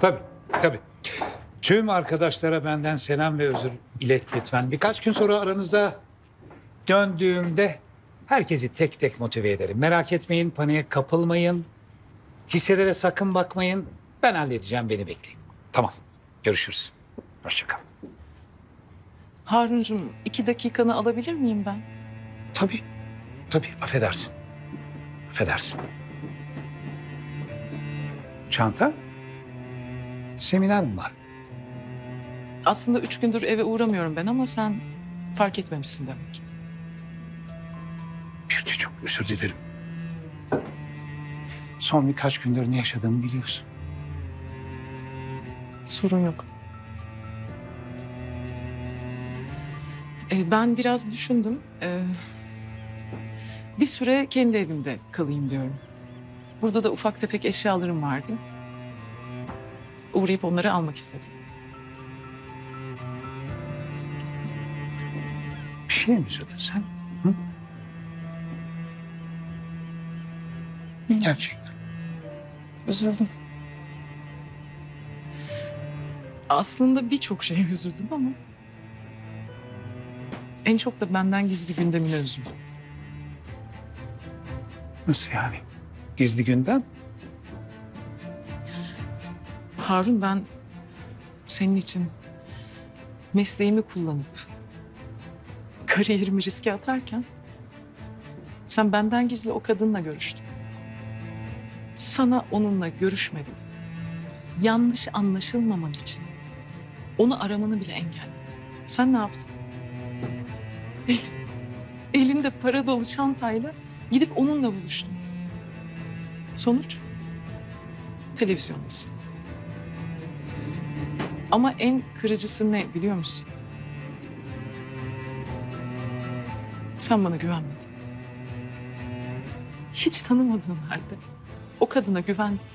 Tabii, tabii. Tüm arkadaşlara benden selam ve özür ilet lütfen. Birkaç gün sonra aranızda döndüğümde herkesi tek tek motive ederim. Merak etmeyin, paniğe kapılmayın. Hisselere sakın bakmayın. Ben halledeceğim, beni bekleyin. Tamam, görüşürüz. Hoşça kal. Harun'cum iki dakikanı alabilir miyim ben? Tabii, tabii. Affedersin. Affedersin. Çanta? Seminer mi var? Aslında üç gündür eve uğramıyorum ben ama sen fark etmemişsin demek. Bir de çok özür dilerim. Son birkaç gündür ne yaşadığımı biliyorsun. Sorun yok. Ee, ben biraz düşündüm. Ee, bir süre kendi evimde kalayım diyorum. Burada da ufak tefek eşyalarım vardı. Uğrayıp onları almak istedim. Bir şey mi söyledin sen? Hı? Gerçekten. Üzüldüm. Aslında birçok şeye üzüldüm ama... En çok da benden gizli gündemine üzüldüm. Nasıl yani? Gizli gündem? Harun ben senin için mesleğimi kullanıp kariyerimi riske atarken sen benden gizli o kadınla görüştün. Sana onunla görüşme dedim. Yanlış anlaşılmaman için onu aramanı bile engelledim. Sen ne yaptın? El- elinde para dolu çantayla gidip onunla buluştun. Sonuç? Televizyondasın. Ama en kırıcısı ne biliyor musun? Sen bana güvenmedin. Hiç tanımadığın halde o kadına güvendin.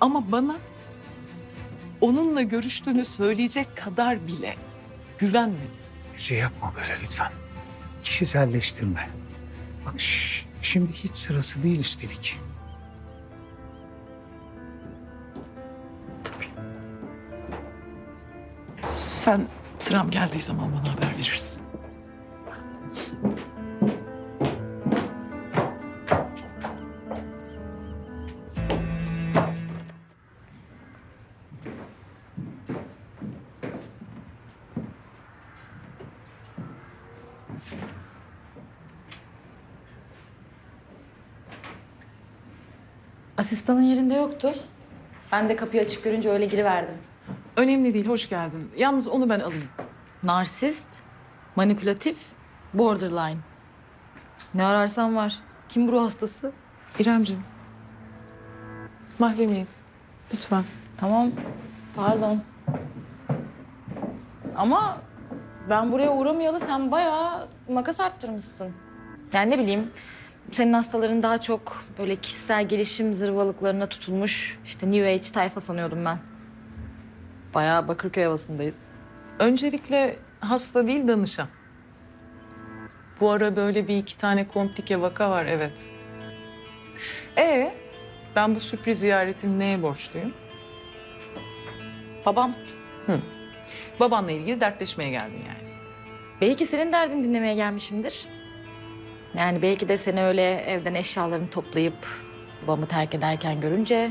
Ama bana onunla görüştüğünü söyleyecek kadar bile güvenmedin. Şey yapma böyle lütfen. Kişiselleştirme. Bak şş, şimdi hiç sırası değil üstelik. Sen sıram geldiği zaman bana haber verirsin. Asistanın yerinde yoktu. Ben de kapıyı açık görünce öyle giriverdim. Önemli değil, hoş geldin. Yalnız onu ben alayım. Narsist, manipülatif, borderline. Ne ararsan var. Kim bu ruh hastası? İremciğim. Mahremiyet. Lütfen. Tamam, pardon. Ama ben buraya uğramayalı sen bayağı makas arttırmışsın. Yani ne bileyim, senin hastaların daha çok böyle kişisel gelişim zırvalıklarına tutulmuş işte New Age tayfa sanıyordum ben. Bayağı Bakırköy havasındayız. Öncelikle hasta değil danışan. Bu ara böyle bir iki tane komplike vaka var evet. E ben bu sürpriz ziyaretin neye borçluyum? Babam, Babanla ilgili dertleşmeye geldin yani. belki senin derdini dinlemeye gelmişimdir. Yani belki de seni öyle evden eşyalarını toplayıp babamı terk ederken görünce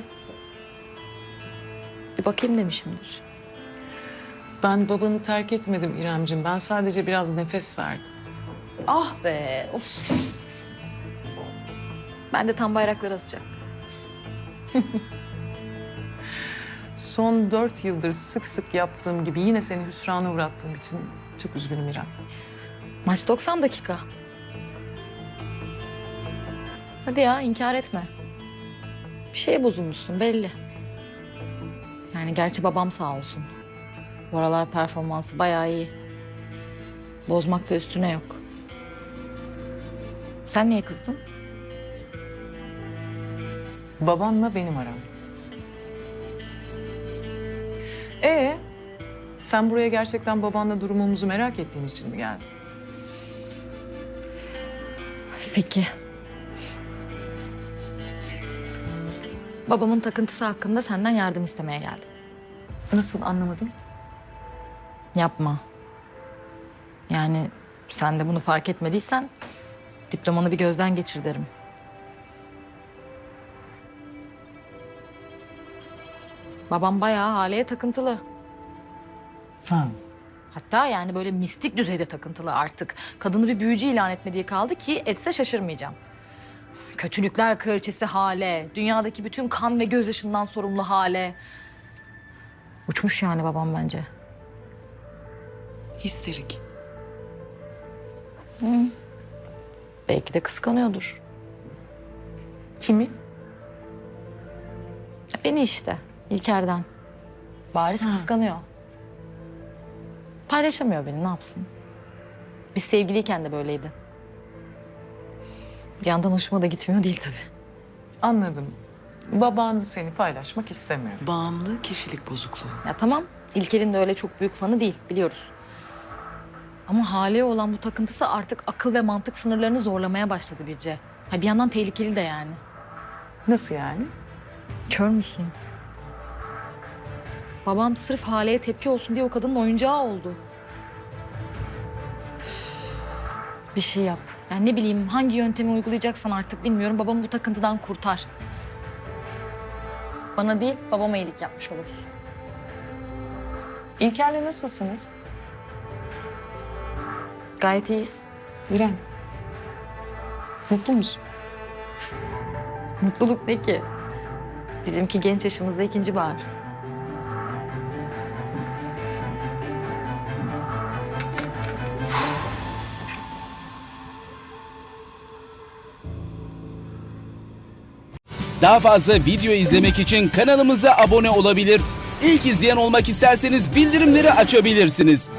bir bakayım demişimdir. Ben babanı terk etmedim İremcim. Ben sadece biraz nefes verdim. Ah be, of. Ben de tam bayrakları asacaktım. Son dört yıldır sık sık yaptığım gibi yine seni hüsrana uğrattığım için çok üzgünüm İrem. Maç 90 dakika. Hadi ya inkar etme. Bir şeye bozulmuşsun belli. Yani gerçi babam sağ olsun. Bu aralar performansı bayağı iyi. Bozmak da üstüne yok. Sen niye kızdın? Babanla benim aram. Ee, sen buraya gerçekten babanla durumumuzu merak ettiğin için mi geldin? Peki. Babamın takıntısı hakkında senden yardım istemeye geldim. Nasıl anlamadım? Yapma. Yani sen de bunu fark etmediysen diplomanı bir gözden geçir derim. Babam bayağı Hale'ye takıntılı. Ha. Hatta yani böyle mistik düzeyde takıntılı artık. Kadını bir büyücü ilan etmediği kaldı ki etse şaşırmayacağım. Kötülükler kraliçesi Hale, dünyadaki bütün kan ve gözyaşından sorumlu Hale. Uçmuş yani babam bence. Histerik. Belki de kıskanıyordur. Kimi? Ya Beni işte, İlker'den. Bariz kıskanıyor. Paylaşamıyor beni, ne yapsın? Biz sevgiliyken de böyleydi. Bir yandan hoşuma da gitmiyor değil tabii. Anladım. Baban seni paylaşmak istemiyor. Bağımlı kişilik bozukluğu. Ya tamam, İlker'in de öyle çok büyük fanı değil, biliyoruz. Ama Hale'ye olan bu takıntısı artık akıl ve mantık sınırlarını zorlamaya başladı Birce. Ha bir yandan tehlikeli de yani. Nasıl yani? Kör müsün? Babam sırf Hale'ye tepki olsun diye o kadının oyuncağı oldu. Bir şey yap. Yani ne bileyim hangi yöntemi uygulayacaksan artık bilmiyorum. Babamı bu takıntıdan kurtar. Bana değil, babama iyilik yapmış olursun. İlker'le nasılsınız? Gayet iyiyiz. İrem. Mutlu musun? Mutluluk ne ki? Bizimki genç yaşımızda ikinci bahar. Daha fazla video izlemek için kanalımıza abone olabilir. İlk izleyen olmak isterseniz bildirimleri açabilirsiniz.